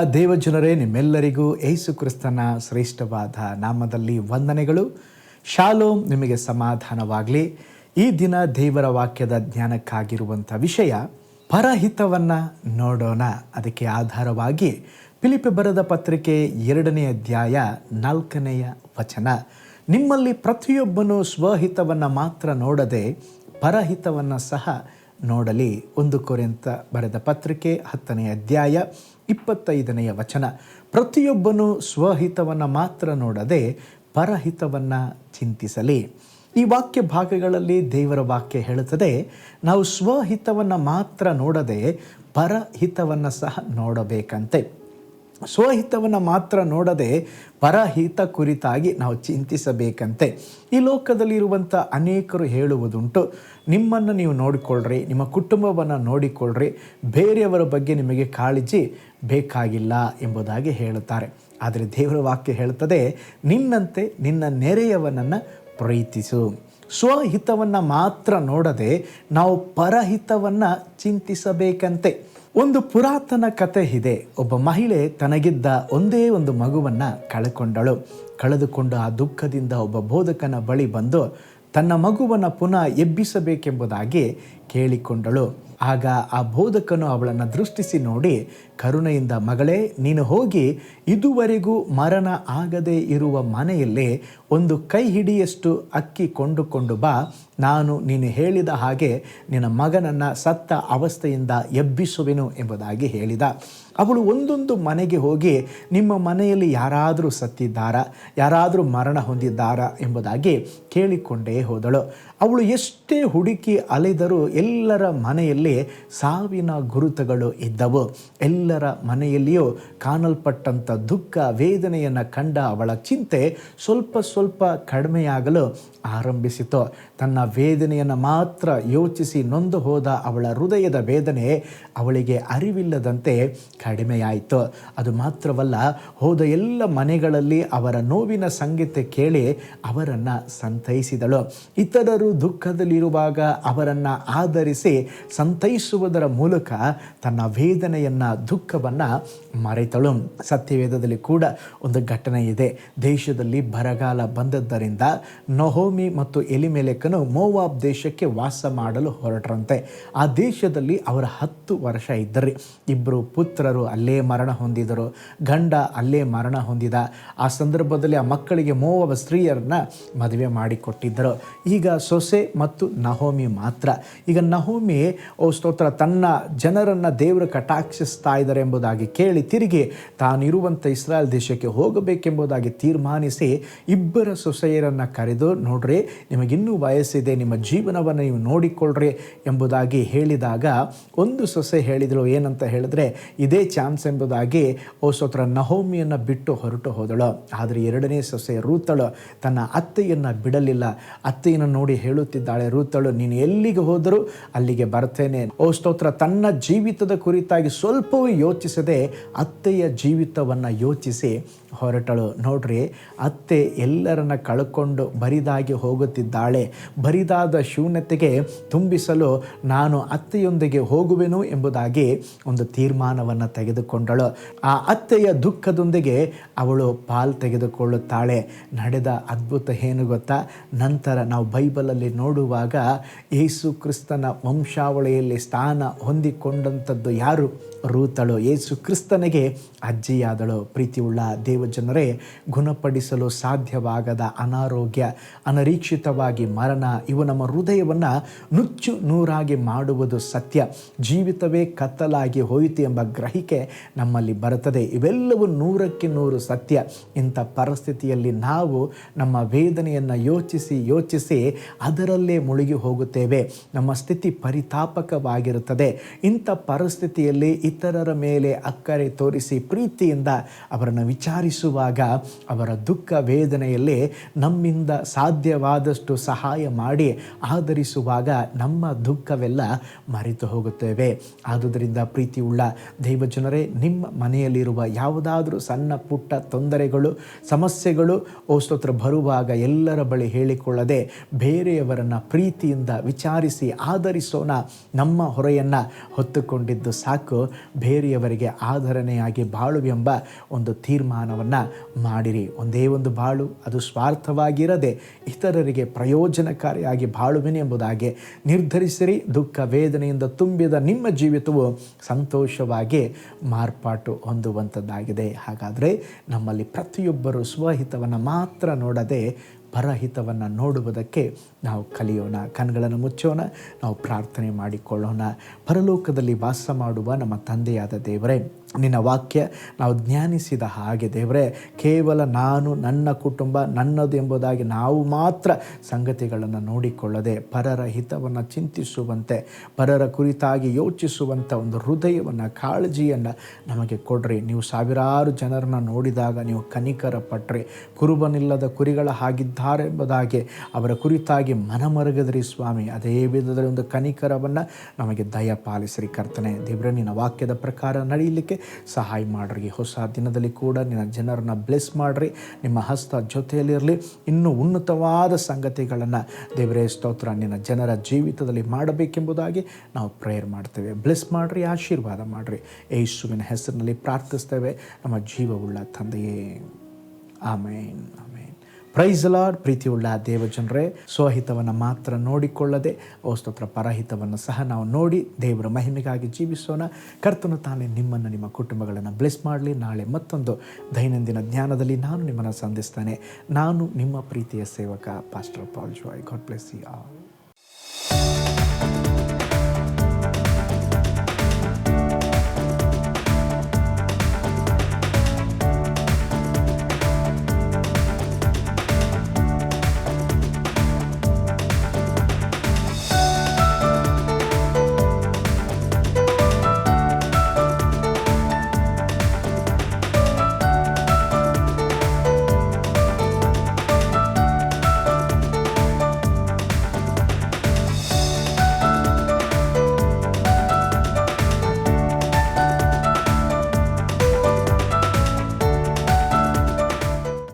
ದೇವಜನರೇ, ನಿಮ್ಮೆಲ್ಲರಿಗೂ ಏಸು ಕ್ರಿಸ್ತನ ಶ್ರೇಷ್ಠವಾದ ನಾಮದಲ್ಲಿ ವಂದನೆಗಳು. ಶಾಲೋಮ್, ನಿಮಗೆ ಸಮಾಧಾನವಾಗಲಿ. ಈ ದಿನ ದೇವರ ವಾಕ್ಯದ ಜ್ಞಾನಕ್ಕಾಗಿರುವಂಥ ವಿಷಯ, ಪರಹಿತವನ್ನು ನೋಡೋಣ. ಅದಕ್ಕೆ ಆಧಾರವಾಗಿ ಪಿಲಿಪೆ ಬರೆದ ಪತ್ರಿಕೆ ಎರಡನೇ ಅಧ್ಯಾಯ ನಾಲ್ಕನೆಯ ವಚನ. ನಿಮ್ಮಲ್ಲಿ ಪ್ರತಿಯೊಬ್ಬನು ಸ್ವಹಿತವನ್ನು ಮಾತ್ರ ನೋಡದೆ ಪರಹಿತವನ್ನು ಸಹ ನೋಡಲಿ. ಒಂದು ಕೊರೆಂತ ಬರೆದ ಪತ್ರಿಕೆ ಹತ್ತನೇ ಅಧ್ಯಾಯ ಇಪ್ಪತ್ತೈದನೆಯ ವಚನ. ಪ್ರತಿಯೊಬ್ಬನು ಸ್ವಹಿತವನ್ನು ಮಾತ್ರ ನೋಡದೆ ಪರಹಿತವನ್ನು ಚಿಂತಿಸಲಿ. ಈ ವಾಕ್ಯ ಭಾಗಗಳಲ್ಲಿ ದೇವರ ವಾಕ್ಯ ಹೇಳುತ್ತದೆ, ನಾವು ಸ್ವಹಿತವನ್ನು ಮಾತ್ರ ನೋಡದೆ ಪರಹಿತವನ್ನು ಸಹ ನೋಡಬೇಕಂತೆ. ಸ್ವಹಿತವನ್ನು ಮಾತ್ರ ನೋಡದೆ ಪರಹಿತ ಕುರಿತಾಗಿ ನಾವು ಚಿಂತಿಸಬೇಕಂತೆ. ಈ ಲೋಕದಲ್ಲಿರುವಂಥ ಅನೇಕರು ಹೇಳುವುದುಂಟು, ನಿಮ್ಮನ್ನು ನೀವು ನೋಡಿಕೊಳ್ಳ್ರಿ, ನಿಮ್ಮ ಕುಟುಂಬವನ್ನು ನೋಡಿಕೊಳ್ಳ್ರಿ, ಬೇರೆಯವರ ಬಗ್ಗೆ ನಿಮಗೆ ಕಾಳಜಿ ಬೇಕಾಗಿಲ್ಲ ಎಂಬುದಾಗಿ ಹೇಳುತ್ತಾರೆ. ಆದರೆ ದೇವರ ವಾಕ್ಯ ಹೇಳುತ್ತದೆ, ನಿನ್ನಂತೆ ನಿನ್ನ ನೆರೆಯವನನ್ನು ಪ್ರೀತಿಸು. ಸ್ವಹಿತವನ್ನು ಮಾತ್ರ ನೋಡದೆ ನಾವು ಪರಹಿತವನ್ನು ಚಿಂತಿಸಬೇಕಂತೆ. ಒಂದು ಪುರಾತನ ಕತೆ ಇದೆ. ಒಬ್ಬ ಮಹಿಳೆ ತನಗಿದ್ದ ಒಂದೇ ಒಂದು ಮಗುವನ್ನು ಕಳೆಕೊಂಡಳು ಕಳೆದುಕೊಂಡು ಆ ದುಃಖದಿಂದ ಒಬ್ಬ ಬೋಧಕನ ಬಳಿ ಬಂದು ತನ್ನ ಮಗುವನ್ನು ಪುನಃ ಎಬ್ಬಿಸಬೇಕೆಂಬುದಾಗಿ ಕೇಳಿಕೊಂಡಳು. ಆಗ ಆ ಬೋಧಕನು ಅವಳನ್ನು ದೃಷ್ಟಿಸಿ ನೋಡಿ, ಕರುಣೆಯಿಂದ ಮಗಳೇ, ನೀನು ಹೋಗಿ ಇದುವರೆಗೂ ಮರಣ ಆಗದೇ ಇರುವ ಮನೆಯಲ್ಲಿ ಒಂದು ಕೈ ಹಿಡಿಯಷ್ಟು ಅಕ್ಕಿ ಕೊಂಡುಕೊಂಡು ಬಾ. ನಾನು ನೀನು ಹೇಳಿದ ಹಾಗೆ ನಿನ್ನ ಮಗನನ್ನು ಸತ್ತ ಅವಸ್ಥೆಯಿಂದ ಎಬ್ಬಿಸುವೆನು ಎಂಬುದಾಗಿ ಹೇಳಿದ. ಅವಳು ಒಂದೊಂದು ಮನೆಗೆ ಹೋಗಿ ನಿಮ್ಮ ಮನೆಯಲ್ಲಿ ಯಾರಾದರೂ ಸತ್ತಿದ್ದಾರಾ, ಯಾರಾದರೂ ಮರಣ ಹೊಂದಿದ್ದಾರಾ ಎಂಬುದಾಗಿ ಕೇಳಿಕೊಂಡೇ ಹೋದಳು. ಅವಳು ಎಷ್ಟೇ ಹುಡುಕಿ ಅಲೆದರೂ ಎಲ್ಲರ ಮನೆಯಲ್ಲಿ ಸಾವಿನ ಗುರುತುಗಳು ಇದ್ದವು. ಎಲ್ಲರ ಮನೆಯಲ್ಲಿಯೂ ಕಾಣಲ್ಪಟ್ಟಂಥ ದುಃಖ, ವೇದನೆಯನ್ನು ಕಂಡ ಅವಳ ಚಿಂತೆ ಸ್ವಲ್ಪ ಸ್ವಲ್ಪ ಕಡಿಮೆಯಾಗಲು ಆರಂಭಿಸಿತು. ತನ್ನ ವೇದನೆಯನ್ನು ಮಾತ್ರ ಯೋಚಿಸಿ ನೊಂದು ಹೋದ ಅವಳ ಹೃದಯದ ವೇದನೆ ಅವಳಿಗೆ ಅರಿವಿಲ್ಲದಂತೆ ಕಡಿಮೆಯಾಯಿತು. ಅದು ಮಾತ್ರವಲ್ಲ, ಹೋದ ಎಲ್ಲ ಮನೆಗಳಲ್ಲಿ ಅವರ ನೋವಿನ ಸಂಗೀತ ಕೇಳಿ ಅವರನ್ನು ಸಂತೈಸಿದಳು. ಇತರರು ದುಃಖದಲ್ಲಿರುವಾಗ ಅವರನ್ನು ಆಧರಿಸಿ ಸಂತೈಸುವುದರ ಮೂಲಕ ತನ್ನ ವೇದನೆಯನ್ನು, ದುಃಖವನ್ನು ಮರೆತಳು. ಸತ್ಯವೇದದಲ್ಲಿ ಕೂಡ ಒಂದು ಘಟನೆ ಇದೆ. ದೇಶದಲ್ಲಿ ಬರಗಾಲ ಬಂದದ್ದರಿಂದ ನಹೋಮಿ ಮತ್ತು ಎಲಿಮೆಲೆಕನು ಮೋವಾಬ್ ದೇಶಕ್ಕೆ ವಾಸ ಮಾಡಲು ಹೊರಟರಂತೆ. ಆ ದೇಶದಲ್ಲಿ ಅವರ ಹತ್ತು ವರ್ಷ ಇದ್ದರೆ. ಇಬ್ಬರು ಪುತ್ರರು ಅಲ್ಲೇ ಮರಣ ಹೊಂದಿದರು. ಗಂಡ ಅಲ್ಲೇ ಮರಣ ಹೊಂದಿದ. ಆ ಸಂದರ್ಭದಲ್ಲಿ ಆ ಮಕ್ಕಳಿಗೆ ಮೋವಾಬ ಸ್ತ್ರೀಯರನ್ನ ಮದುವೆ ಮಾಡಿಕೊಟ್ಟಿದ್ದರು. ಈಗ ಸೊಸೆ ಮತ್ತು ನಹೋಮಿ ಮಾತ್ರ. ಈಗ ನಹೋಮಿ, ಓ ಸ್ತೋತ್ರ, ತನ್ನ ಜನರನ್ನು ದೇವರು ಕಟಾಕ್ಷಿಸ್ತಾ ಇದ್ದಾರೆ ಎಂಬುದಾಗಿ ಕೇಳಿ ತಿರುಗಿ ತಾನಿರುವಂಥ ಇಸ್ರಾಯೇಲ್ ದೇಶಕ್ಕೆ ಹೋಗಬೇಕೆಂಬುದಾಗಿ ತೀರ್ಮಾನಿಸಿ ಇಬ್ಬರ ಸೊಸೆಯರನ್ನು ಕರೆದು, ನೋಡ್ರಿ, ನಿಮಗಿನ್ನೂ ವಯಸ್ಸಿದೆ, ನಿಮ್ಮ ಜೀವನವನ್ನು ನೀವು ನೋಡಿಕೊಳ್ಳ್ರಿ ಎಂಬುದಾಗಿ ಹೇಳಿದಾಗ ಒಂದು ಸೊಸೆ ಹೇಳಿದಳು, ಏನಂತ ಹೇಳಿದ್ರೆ, ಇದೇ ಚಾನ್ಸ್ ಎಂಬುದಾಗಿ ಓ ಸ್ತೋತ್ರ ನಹೋಮಿಯನ್ನು ಬಿಟ್ಟು ಹೊರಟು ಹೋದಳು. ಆದರೆ ಎರಡನೇ ಸೊಸೆ ರೂತಳು, ತನ್ನ ಅತ್ತೆಯನ್ನು ಬಿಡಲಿಲ್ಲ. ಅತ್ತೆಯನ್ನು ನೋಡಿ ಹೇಳುತ್ತಿದ್ದಾಳೆ, ರೂತಳು, ನೀನು ಎಲ್ಲಿಗೆ ಹೋದರೂ ಅಲ್ಲಿಗೆ ಬರ್ತೇನೆ. ಓ ಸ್ತೋತ್ರ ತನ್ನ ಜೀವಿತದ ಕುರಿತಾಗಿ ಸ್ವಲ್ಪವೂ ಯೋಚಿಸದೆ ಅತ್ತೆಯ ಜೀವಿತವನ್ನು ಯೋಚಿಸಿ ಹೊರಟಳು. ನೋಡ್ರಿ, ಅತ್ತೆ ಎಲ್ಲರನ್ನ ಕಳ್ಕೊಂಡು ಬರಿದಾಗಿ ಹೋಗುತ್ತಿದ್ದಾಳೆ. ಬರಿದಾದ ಶೂನ್ಯತೆಗೆ ತುಂಬಿಸಲು ನಾನು ಅತ್ತೆಯೊಂದಿಗೆ ಹೋಗುವೆನು ಎಂಬುದಾಗಿ ಒಂದು ತೀರ್ಮಾನವನ್ನು ತೆಗೆದುಕೊಂಡಳು. ಆ ಅತ್ತೆಯ ದುಃಖದೊಂದಿಗೆ ಅವಳು ಪಾಲ್ ತೆಗೆದುಕೊಳ್ಳುತ್ತಾಳೆ. ನಡೆದ ಅದ್ಭುತ ಏನು ಗೊತ್ತಾ? ನಂತರ ನಾವು ಬೈಬಲಲ್ಲಿ ನೋಡುವಾಗ ಯೇಸು ಕ್ರಿಸ್ತನ ವಂಶಾವಳಿಯಲ್ಲಿ ಸ್ಥಾನ ಹೊಂದಿಕೊಂಡಂಥದ್ದು ಯಾರು? ರೂತಳು. ಯೇಸು ಕ್ರಿಸ್ತನಿಗೆ ಅಜ್ಜಿಯಾದಳು, ಪ್ರೀತಿಯುಳ್ಳ ದೇವಜನರೇ ಗುಣಪಡಿಸಲು ಸಾಧ್ಯವಾಗದ ಅನಾರೋಗ್ಯ, ಅನರೀಕ್ಷಿತವಾಗಿ ಮರಣ, ಇವು ನಮ್ಮ ಹೃದಯವನ್ನು ನುಚ್ಚು ನೂರಾಗಿ ಮಾಡುವುದು ಸತ್ಯ. ಜೀವಿತವೇ ಕತ್ತಲಾಗಿ ಹೋಯಿತು ಎಂಬ ಗ್ರಹಿಕೆ ನಮ್ಮಲ್ಲಿ ಬರುತ್ತದೆ. ಇವೆಲ್ಲವೂ ನೂರಕ್ಕೆ ನೂರು ಸತ್ಯ. ಇಂಥ ಪರಿಸ್ಥಿತಿಯಲ್ಲಿ ನಾವು ನಮ್ಮ ವೇದನೆಯನ್ನು ಯೋಚಿಸಿ ಯೋಚಿಸಿ ಅದರಲ್ಲೇ ಮುಳುಗಿ ಹೋಗುತ್ತೇವೆ. ನಮ್ಮ ಸ್ಥಿತಿ ಪರಿತಾಪಕವಾಗಿರುತ್ತದೆ. ಇಂಥ ಪರಿಸ್ಥಿತಿಯಲ್ಲಿ ಇತರರ ಮೇಲೆ ಅಕ್ಕರೆ ತೋರಿಸಿ ಪ್ರೀತಿಯಿಂದ ಅವರನ್ನು ವಿಚಾರಿಸಿ ವಿಚಾರಿಸುವಾಗ ಅವರ ದುಃಖ ವೇದನೆಯಲ್ಲಿ ನಮ್ಮಿಂದ ಸಾಧ್ಯವಾದಷ್ಟು ಸಹಾಯ ಮಾಡಿ ಆಧರಿಸುವಾಗ ನಮ್ಮ ದುಃಖವೆಲ್ಲ ಮರೆತು ಹೋಗುತ್ತೇವೆ. ಆದುದರಿಂದ ಪ್ರೀತಿಯುಳ್ಳ ದೈವಜನರೇ, ನಿಮ್ಮ ಮನೆಯಲ್ಲಿರುವ ಯಾವುದಾದರೂ ಸಣ್ಣ ಪುಟ್ಟ ತೊಂದರೆಗಳು, ಸಮಸ್ಯೆಗಳು, ಓ ಸ್ತೋತ್ರ ಬರುವಾಗ ಎಲ್ಲರ ಬಳಿ ಹೇಳಿಕೊಳ್ಳದೆ ಬೇರೆಯವರನ್ನು ಪ್ರೀತಿಯಿಂದ ವಿಚಾರಿಸಿ ಆಧರಿಸೋಣ. ನಮ್ಮ ಹೊರೆಯನ್ನು ಹೊತ್ತುಕೊಂಡಿದ್ದು ಸಾಕು. ಬೇರೆಯವರಿಗೆ ಆಧರಣೆಯಾಗಿ ಬಾಳುವೆಂಬ ಒಂದು ತೀರ್ಮಾನವನ್ನು ಮಾಡಿರಿ. ಒಂದೇ ಒಂದು ಬಾಳು, ಅದು ಸ್ವಾರ್ಥವಾಗಿರದೆ ಇತರರಿಗೆ ಪ್ರಯೋಜನಕಾರಿಯಾಗಿ ಬಾಳುವೆನೆ ಎಂಬುದಾಗಿ ನಿರ್ಧರಿಸಿರಿ. ದುಃಖ, ವೇದನೆಯಿಂದ ತುಂಬಿದ ನಿಮ್ಮ ಜೀವಿತವು ಸಂತೋಷವಾಗಿ ಮಾರ್ಪಾಟು ಹೊಂದುವಂಥದ್ದಾಗಿದೆ. ಹಾಗಾದರೆ ನಮ್ಮಲ್ಲಿ ಪ್ರತಿಯೊಬ್ಬರು ಸ್ವಹಿತವನ್ನು ಮಾತ್ರ ನೋಡದೆ ಪರಹಿತವನ್ನು ನೋಡುವುದಕ್ಕೆ ನಾವು ಕಲಿಯೋಣ, ಕಣ್ಗಳನ್ನು ಮುಚ್ಚೋಣ, ನಾವು ಪ್ರಾರ್ಥನೆ ಮಾಡಿಕೊಳ್ಳೋಣ. ಪರಲೋಕದಲ್ಲಿ ವಾಸ ಮಾಡುವ ನಮ್ಮ ತಂದೆಯಾದ ದೇವರೇ, ನಿನ್ನ ವಾಕ್ಯ ನಾವು ಜ್ಞಾನಿಸಿದ ಹಾಗೆ ದೇವರೇ, ಕೇವಲ ನಾನು, ನನ್ನ ಕುಟುಂಬ, ನನ್ನದು ಎಂಬುದಾಗಿ ನಾವು ಮಾತ್ರ ಸಂಗತಿಗಳನ್ನು ನೋಡಿಕೊಳ್ಳದೆ ಪರರ ಹಿತವನ್ನು ಚಿಂತಿಸುವಂತೆ, ಪರರ ಕುರಿತಾಗಿ ಯೋಚಿಸುವಂಥ ಒಂದು ಹೃದಯವನ್ನು, ಕಾಳಜಿಯನ್ನು ನಮಗೆ ಕೊಡ್ರಿ. ನೀವು ಸಾವಿರಾರು ಜನರನ್ನು ನೋಡಿದಾಗ ನೀವು ಕನಿಕರ ಪಟ್ರಿ ಕುರುಬನಿಲ್ಲದ ಕುರಿಗಳ ಹಾಗಿದ್ದಾರೆ ಎಂಬುದಾಗಿ ಅವರ ಕುರಿತಾಗಿ ಮನಮರಗದ್ರಿ ಸ್ವಾಮಿ. ಅದೇ ವಿಧದಲ್ಲಿ ಒಂದು ಕನಿಕರವನ್ನು ನಮಗೆ ದಯ ಪಾಲಿಸ್ರಿ ಕರ್ತನೆ. ದೇವ್ರೆ, ನಿನ್ನ ವಾಕ್ಯದ ಪ್ರಕಾರ ನಡೆಯಲಿಕ್ಕೆ ಸಹಾಯ ಮಾಡ್ರಿ. ಹೊಸ ದಿನದಲ್ಲಿ ಕೂಡ ನಿನ್ನ ಜನರನ್ನು ಬ್ಲೆಸ್ ಮಾಡ್ರಿ. ನಿಮ್ಮ ಹಸ್ತ ಜೊತೆಯಲ್ಲಿರಲಿ. ಇನ್ನೂ ಉನ್ನತವಾದ ಸಂಗತಿಗಳನ್ನು ದೇವರೇ, ಸ್ತೋತ್ರ ನಿನ್ನ ಜನರ ಜೀವಿತದಲ್ಲಿ ಮಾಡಬೇಕೆಂಬುದಾಗಿ ನಾವು ಪ್ರೇಯರ್ ಮಾಡ್ತೇವೆ. ಬ್ಲೆಸ್ ಮಾಡ್ರಿ, ಆಶೀರ್ವಾದ ಮಾಡ್ರಿ. ಯೇಸುವಿನ ಹೆಸರಿನಲ್ಲಿ ಪ್ರಾರ್ಥಿಸ್ತೇವೆ. ನಮ್ಮ ಜೀವವುಳ್ಳ ತಂದೆಯೇ. ಆಮೇನ್ ಪ್ರೈಸ್ ಲಾರ್ಡ್ ಪ್ರೀತಿಯುಳ್ಳ ದೇವಜನರೇ, ಸ್ವಹಿತವನ್ನು ಮಾತ್ರ ನೋಡಿಕೊಳ್ಳದೆ ಓಸ್ತೋತ್ರ ಪರಹಿತವನ್ನು ಸಹ ನಾವು ನೋಡಿ ದೇವರ ಮಹಿಮೆಗಾಗಿ ಜೀವಿಸೋಣ. ಕರ್ತನು ತಾನೇ ನಿಮ್ಮನ್ನು, ನಿಮ್ಮ ಕುಟುಂಬಗಳನ್ನು ಬ್ಲೆಸ್ ಮಾಡಲಿ. ನಾಳೆ ಮತ್ತೊಂದು ದೈನಂದಿನ ಜ್ಞಾನದಲ್ಲಿ ನಾನು ನಿಮ್ಮನ್ನು ಸಂಧಿಸ್ತೇನೆ. ನಾನು ನಿಮ್ಮ ಪ್ರೀತಿಯ ಸೇವಕ pastor Paul Joy God bless you all